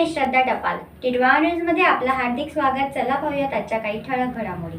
मी श्रद्धा टपाल. टिडवा न्यूजमध्ये आपलं हार्दिक स्वागत. चला पाहूयात आजच्या काही ठळक घडामोडी.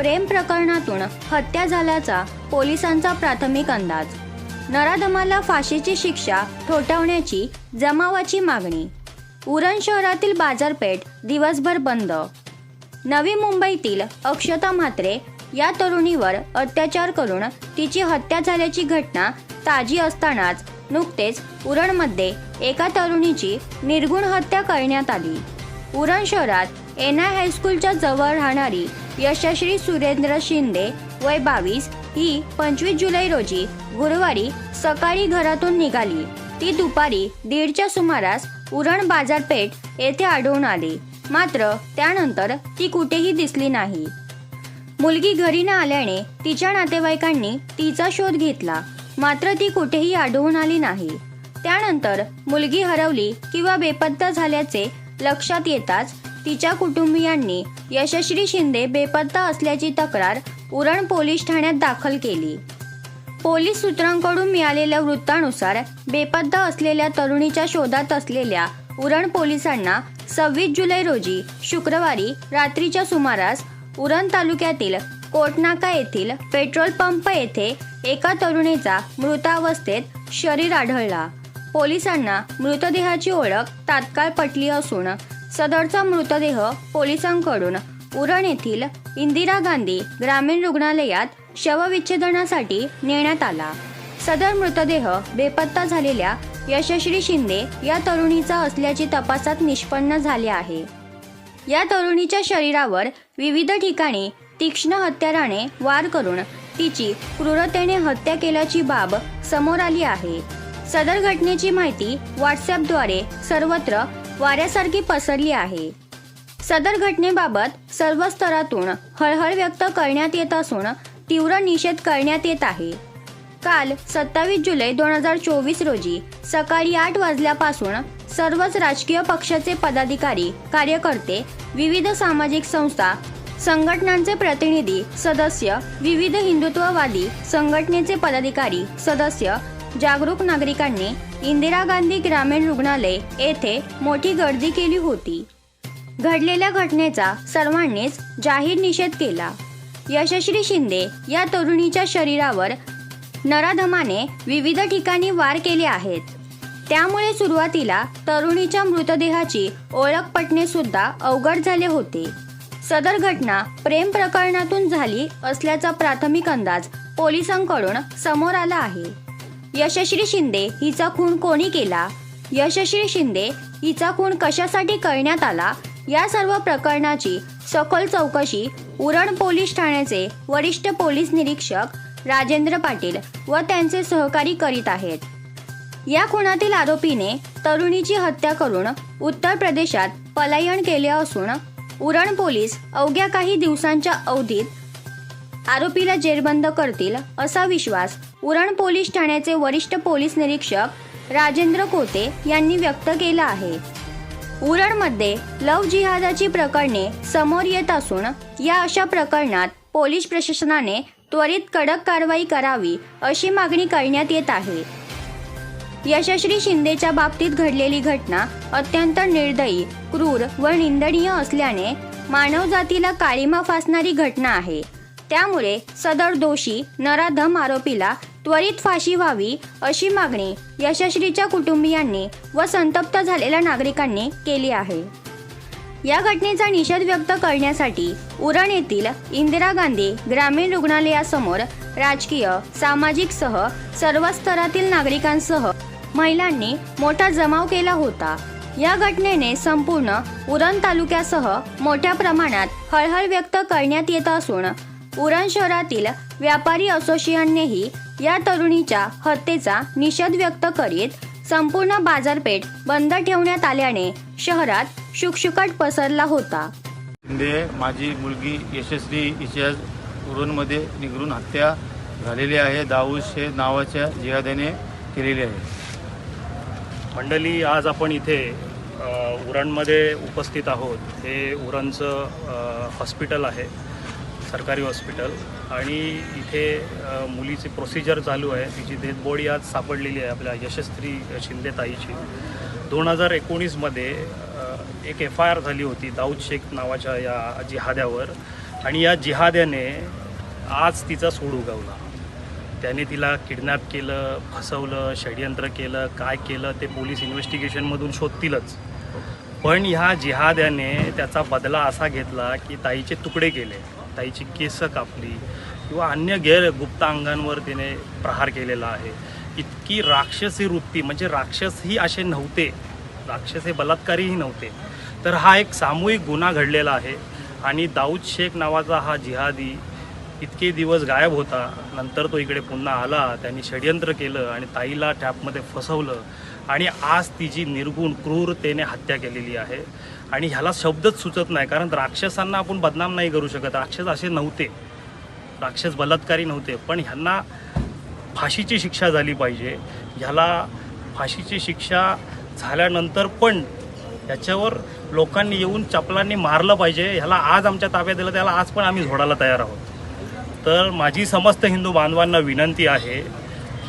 प्रेम प्रकरणातून हत्या झाल्याचा पोलिसांचा प्राथमिक अंदाज. नराधमाला फाशीची शिक्षा ठोठावण्याची जमावाची मागणी. उरण शहरातील बाजारपेठ दिवसभर बंद. नवी मुंबईतील अक्षता म्हात्रे या तरुणीवर अत्याचार करून तिची हत्या झाल्याची घटना ताजी असतानाच नुकतेच उरणमध्ये एका तरुणीची निर्गुण हत्या करण्यात आली. उरण शहरात एन आय हायस्कूलच्या जवळ राहणारी यशश्री सुरेंद्र शिंदे वय बावीस ही पंचवीस जुलै रोजी गुरुवारी सकाळी घरातून निघाली. ती दुपारी दीडच्या सुमारास उरण बाजारपेठ येथे आढळून आली. मात्र त्यानंतर ती कुठेही दिसली नाही. मुलगी घरी न आल्याने तिच्या नातेवाईकांनी तिचा शोध घेतला. मात्र ती कुठेही आढळून आली नाही. त्यानंतर मुलगी हरवली किंवा बेपत्ता झाल्याचे लक्षात येताच तिच्या कुटुंबियांनी यशश्री शिंदे बेपत्ता असल्याची तक्रार उरण पोलीस ठाण्यात दाखल केली. पोलीस सूत्रांकडून मिळालेल्या वृत्तानुसार बेपत्ता असलेल्या तरुणीच्या शोधात असलेल्या उरण पोलिसांना सव्वीस जुलै रोजी शुक्रवारी रात्रीच्या सुमारास उरण तालुक्यातील कोटनाका येथील पेट्रोल पंप येथे एका तरुणीचा मृतावस्थेत शरीर आढळला. पोलिसांना मृतदेहाची ओळख तात्काळ पटली असून सदरचा मृतदेह पोलिसांकडून उरण येथील इंदिरा गांधी ग्रामीण रुग्णालयात शवविच्छेदनासाठी नेण्यात आला. सदर मृतदेह बेपत्ता झालेल्या यशश्री शिंदे या तरुणीचा असल्याची तपासात निष्पन्न झाले आहे. या तरुणीच्या शरीरावर विविध ठिकाणी तीक्ष्ण हत्याराने वार करून तिची क्रूरतेने हत्या केल्याची बाब समोर आली आहे. सदर घटनेची माहिती व्हॉट्सअपद्वारे सर्वत्र वाऱ्यासारखी पसरली आहे. सदर घटनेबाबत सर्व स्तरातून हळहळ व्यक्त करण्यात येत असून तीव्र निषेध करण्यात येत आहे. काल सत्तावीस जुलै दोन हजार चोवीस रोजी सकाळी आठ वाजल्यापासून सर्वच राजकीय पक्षाचे पदाधिकारी कार्यकर्ते विविध सामाजिक संस्था संघटनांचे प्रतिनिधी सदस्य विविध हिंदुत्ववादी संघटनेचे पदाधिकारी सदस्य जागरूक नागरिकांनी इंदिरा गांधी ग्रामीण रुग्णालय येथे मोठी गर्दी केली होती. घडलेल्या घटनेचा सर्वांनीच जाहीर निषेध केला. यशश्री शिंदे या तरुणीच्या शरीरावर नराधमाने विविध ठिकाणी वार केले आहेत. त्यामुळे सुरुवातीला तरुणीच्या मृतदेहाची ओळख पटणे सुद्धा अवघड झाले होते. सदर घटना प्रेम प्रकरणातून झाली असल्याचा प्राथमिक अंदाज पोलिसांकडून समोर आला आहे. यशश्री शिंदे हिचा खून कोणी केला? यशश्री शिंदे हिचा खून कशासाठी करण्यात आला? या सर्व प्रकरणाची सखोल चौकशी उरण पोलीस ठाण्याचे वरिष्ठ पोलीस निरीक्षक राजेंद्र पाटील व त्यांचे सहकारी करीत आहेत. या खुनातील आरोपीने तरुणीची हत्या करून उत्तर प्रदेशात पलायन केले असून उरण पोलीस अवघ्या काही दिवसांच्या अवधीत आरोपीला जेरबंद करतील असा विश्वास उरण पोलीस ठाण्याचे वरिष्ठ पोलीस निरीक्षक राजेंद्र कोते यांनी व्यक्त केला आहे. उरणमध्ये लव जिहादाची प्रकरणे समोर येत असून या अशा प्रकरणात पोलीस प्रशासनाने त्वरित कडक कारवाई करावी अशी मागणी करण्यात येत आहे. यशश्री शिंदेच्या बाबतीत घडलेली घटना अत्यंत निर्दयी क्रूर व निंदनीय असल्याने मानवजातीला काळीमा फासणारी घटना आहे. त्यामुळे सदर दोषी नराधम आरोपीला त्वरित फाशी व्हावी अशी मागणी यशश्रीच्या कुटुंबियांनी व संतप्त झालेल्या नागरिकांनी केली आहे. या घटनेचा निषेध व्यक्त करण्यासाठी उरण येथील इंदिरा गांधी ग्रामीण रुग्णालयासमोर राजकीय सामाजिक सह सर्व स्तरातील नागरिकांसह महिलांनी मोठा जमाव केला होता. या घटनेने संपूर्ण उरण तालुक्यासह मोठ्या प्रमाणात हळहळ व्यक्त करण्यात येत असून उरण शहरातील व्यापारी असोसिएशननेही या तरुणीच्या हत्येचा निषेध व्यक्त करीत संपूर्ण बाजारपेठ बंद ठेवण्यात आल्याने शहरात शुकशुकाट पसरला होता. शिंदे माझी मुलगी यशस्वी हिच्या उरणमध्ये निगरून हत्या झालेली आहे. दाऊद शेख नावाच्या जिहाद्याने केलेली आहे. मंडळी आज आपण इथे उरणमध्ये उपस्थित आहोत. हे उरणचं हॉस्पिटल आहे. सरकारी हॉस्पिटल आणि इथे मुलीचे मुलीची प्रोसिजर चालू आहे. तिची डेथ बॉडी आज सापडलेली आहे आपल्या यशस्वी शिंदे ताईची. दोन हजार एकोणीसमध्ये एक एफ आय आर झाली होती दाऊद शेख नावाच्या या जिहाद्यावर. आणि या जिहाद्याने आज तिचा सूड उगवला. त्याने तिला किडनॅप केलं फसवलं षडयंत्र केलं काय केलं ते पोलीस इन्व्हेस्टिगेशनमधून शोधतीलच. पण ह्या जिहाद्याने त्याचा बदला असा घेतला की ताईचे तुकडे केले. ताईची केस कापली किंवा अन्य गैर गुप्त अंगांवर तिने प्रहार केलेला आहे. इतकी राक्षसी वृत्ती म्हणजे राक्षसही असे नव्हते. राक्षस हे बलात्कारीही नव्हते. तर हा एक सामूहिक गुन्हा घडलेला आहे आणि दाऊद शेख नावाचा हा जिहादी इतके दिवस गायब होता. नंतर तो इकडे पुन्हा आला त्यांनी षडयंत्र केलं आणि ताईला टॅपमध्ये फसवलं. आणि आज तिची निर्गुण क्रूरतेने हत्या केलेली आहे. आणि ह्याला शब्दच सुचत नाही कारण राक्षसांना आपण बदनाम नाही करू शकत. राक्षस असे नव्हते. राक्षस बलात्कारी नव्हते पण ह्यांना फाशीची शिक्षा झाली पाहिजे. ह्याला फाशीची शिक्षा झाल्यानंतर पण याच्यावर लोकांनी येऊन चपलांनी मारलं पाहिजे. ह्याला आज आमच्या ताब्यात दिलं त्याला आज पण आम्ही झोडायला तयार आहोत. तर माझी समस्त हिंदू बांधवांना विनंती आहे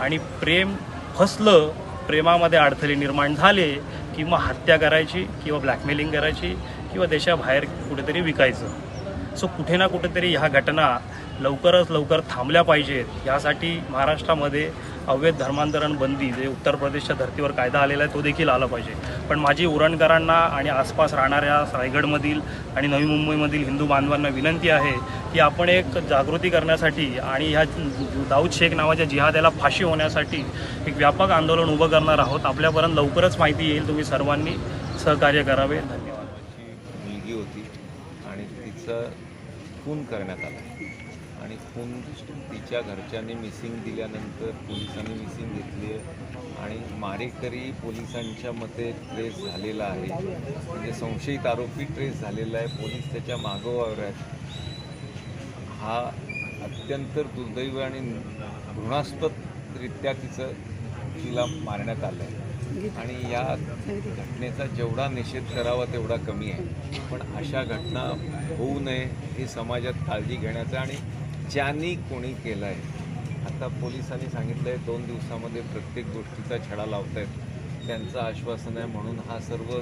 आणि प्रेम फसलं प्रेमामध्ये अडथळे निर्माण झाले किंवा हत्या करायची किंवा ब्लॅकमेलिंग करायची किंवा देशाबाहेर कुठेतरी विकायचं. सो कुठे ना कुठेतरी ह्या घटना लवकरच लवकर थांबल्या पाहिजेत. यासाठी महाराष्ट्रामध्ये अवैध धर्मांतरण बंदी जे उत्तर प्रदेशच्या धर्तीवर कायदा आलेला आहे तो देखील आला पाहिजे. पण माझी उरणकरांना आणि आसपास राहणाऱ्या रायगडमधील आणि नवी मुंबईमधील हिंदू बांधवांना विनंती आहे की आपण एक जागृती करण्यासाठी आणि ह्या दाऊद शेख नावाच्या जिहाद्याला फाशी होण्यासाठी एक व्यापक आंदोलन उभं करणार आहोत. आपल्यापर्यंत लवकरच माहिती येईल. तुम्ही सर्वांनी सहकार्य करावे. धन्यवाद. मुलगी होती आणि तिचं खून करण्यात आला. आणि खून तिच्या घरच्यांनी मिसिंग दिल्यानंतर पोलिसांनी मिसिंग घेतली आहे. आणि मारेकरी पोलिसांच्या मते ट्रेस झालेला आहे. म्हणजे संशयित आरोपी ट्रेस झालेला आहे. पोलीस त्याच्या मागोवर आहेत. हा अत्यंत दुर्दैव आणि घृणास्पदरित्या तिचं तिला मारण्यात आलं आहे. आणि या घटनेचा जेवढा निषेध करावा तेवढा कमी आहे. पण अशा घटना होऊ नये हे समाजात काळजी घेण्याचं आणि ज्यांनी कोणी केलं आहे आता पोलिसांनी सांगितलं आहे दोन दिवसामध्ये प्रत्येक गोष्टीचा छडा लावत आहेत त्यांचं आश्वासन आहे म्हणून हा सर्व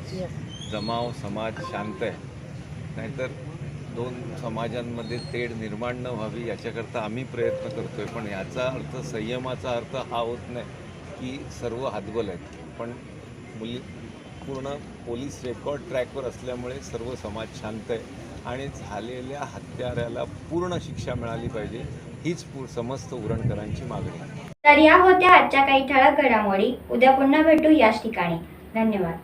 जमाव समाज शांत आहे. नाहीतर दोन समाजांमध्ये तेढ निर्माण न व्हावी याच्याकरता आम्ही प्रयत्न करतोय पण याचा अर्थ संयमाचा अर्थ हा होत नाही की सर्व हातबल आहेत. पण मुली पूर्ण पोलीस रेकॉर्ड ट्रॅकवर असल्यामुळे सर्व समाज शांत आहे. आणि झालेल्या हत्याराला पूर्ण शिक्षा मिळाली पाहिजे हीच समस्त उरणकरांची मागणी तर या होत्या आजच्या काही ठळक घडामोडी. उद्या पुन्हा भेटू याच ठिकाणी. धन्यवाद.